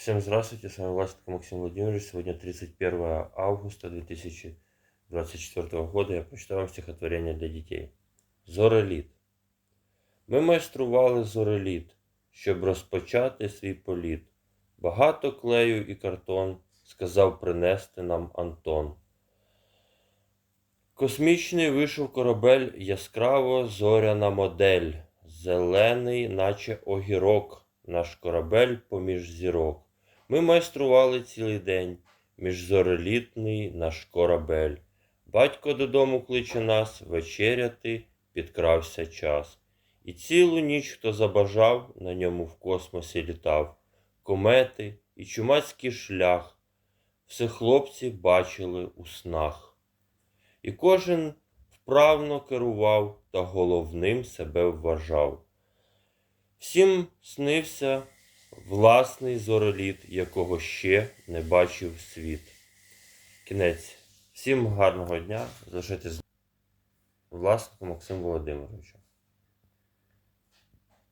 Всем здравствуйте, с вами Власенко Максим Владимирович. Сегодня 31 августа 2024 года. Я прочитаю вам стихотворение для дітей. Зореліт. Ми майстрували зореліт, щоб розпочати свій політ. Багато клею і картон сказав принести нам Антон. Космічний вийшов корабель, яскраво зоряна модель, зелений, наче огірок, наш корабель поміж зірок. Ми майстрували цілий день, міжзорелітний наш корабель. Батько додому кличе нас вечеряти, підкрався час. І цілу ніч, хто забажав, на ньому в космосі літав. Комети і чумацький шлях, все хлопці бачили у снах. І кожен вправно керував та головним себе вважав. Всім снився власний зореліт, якого ще не бачив світ. Кінець. Всім гарного дня. Залишайтесь з власником Максим Володимировичем.